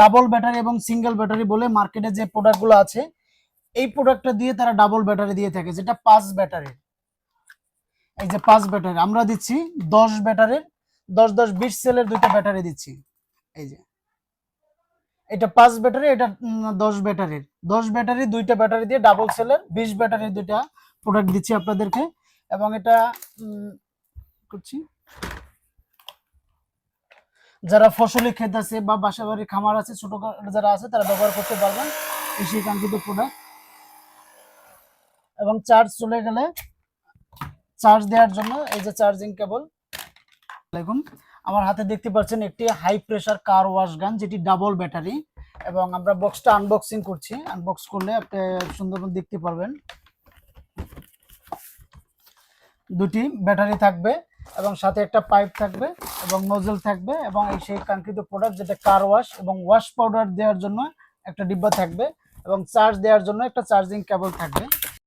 Double battery এবং single battery বলে মার্কেটে যে প্রোডাক্টগুলো আছে, এই প্রোডাক্টটা দিয়ে তারা ডাবল ব্যাটারি দিয়ে থাকে, যেটা পাঁচ ব্যাটারি এই যে পাঁচ ব্যাটারি আমরা দিচ্ছি দশ ব্যাটারির দশ দশ বিশ সেলের দুইটা ব্যাটারি দিচ্ছি। এই যে, এটা পাঁচ ব্যাটারি এটা দশ ব্যাটারির দশ ব্যাটারি দুইটা ব্যাটারি দিয়ে ডাবল সেলের বিশ ব্যাটারির দুইটা প্রোডাক্ট দিচ্ছি আপনাদেরকে। এবং এটা করছি। যারা ফসলি ক্ষেত আছে বা বাসা বাড়ির খামার আছে ছোট যারা আছে, তারা ব্যবহার করতে পারবেন এই সেই কাঙ্ক্ষিত প্রোডাক্ট এবং চার্জ চলে গেলে চার্জ দেওয়ার জন্য এই যে চার্জিং কেবল দেখুন, আমার হাতে দেখতে পাচ্ছেন একটি হাই প্রেসার কার ওয়াশ গান যেটি ডাবল ব্যাটারি এবং আমরা বক্সটা আনবক্সিং করছি। আনবক্স করলে আপনি সুন্দর দেখতে পারবেন। দুটি ব্যাটারি থাকবে। এবং সাথে একটা পাইপ থাকবে এবং নজল থাকবে এবং এই সেই কাঙ্ক্ষিত প্রোডাক্ট যেটা কার ওয়াশ এবং ওয়াশ পাউডার দেওয়ার জন্য একটা ডিব্বা থাকবে এবং চার্জ দেওয়ার জন্য একটা চার্জিং কেবল থাকবে।